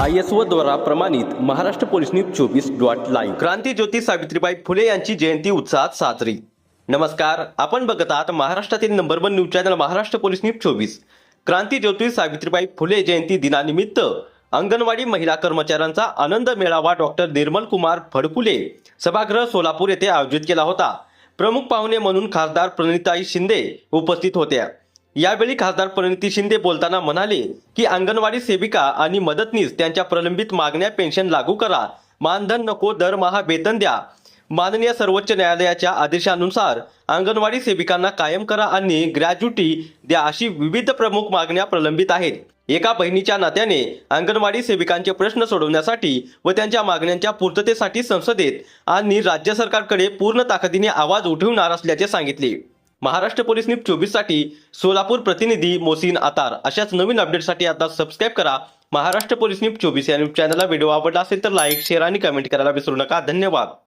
I S O द्वारा प्रमाणित Maharashtra police news चोवीस डॉट लाईव्ह. क्रांती ज्योती सावित्रीबाई फुले यांची जयंती उत्साहात साजरी. नमस्कार आपण बघत आहात महाराष्ट्रातील number one news channel Maharashtra police news चोवीस. क्रांती ज्योती सावित्रीबाई फुले जयंती दिनानिमित्त अंगणवाडी महिला कर्मचाऱ्यांचा आनंद मेळावा डॉक्टर निर्मल कुमार फडकुले सभागृह सोलापूर येथे आयोजित केला होता. प्रमुख पाहुणे म्हणून खासदार प्रणिताई शिंदे उपस्थित होत्या. यावेळी खासदार प्रणिती शिंदे बोलताना म्हणाले की अंगणवाडी सेविका आणि मदतनीस त्यांच्या प्रलंबित मागण्या पेन्शन लागू करा. मानधन नको दरमहा वेतन द्या. माननीय सर्वोच्च न्यायालयाच्या आदेशानुसार अंगणवाडी सेविकांना कायम करा आणि ग्रॅज्युटी द्या अशी विविध प्रमुख मागण्या प्रलंबित आहेत. एका बहिणीच्या नात्याने अंगणवाडी सेविकांचे प्रश्न सोडवण्यासाठी व त्यांच्या मागण्यांच्या पूर्ततेसाठी संसदेत आणि राज्य सरकारकडे पूर्ण ताकदीने आवाज उठवणार असल्याचे सांगितले. महाराष्ट्र पोलीस न्यूज चोवीससाठी सोलापूर प्रतिनिधी मोसीन आतार. अशाच नवीन अपडेटसाठी आता सबस्क्राईब करा. महाराष्ट्र पोलीस न्यूज चोवीस या न्यूज चॅनलला व्हिडिओ आवडला असेल तर लाईक शेअर आणि कमेंट करायला विसरू नका. धन्यवाद.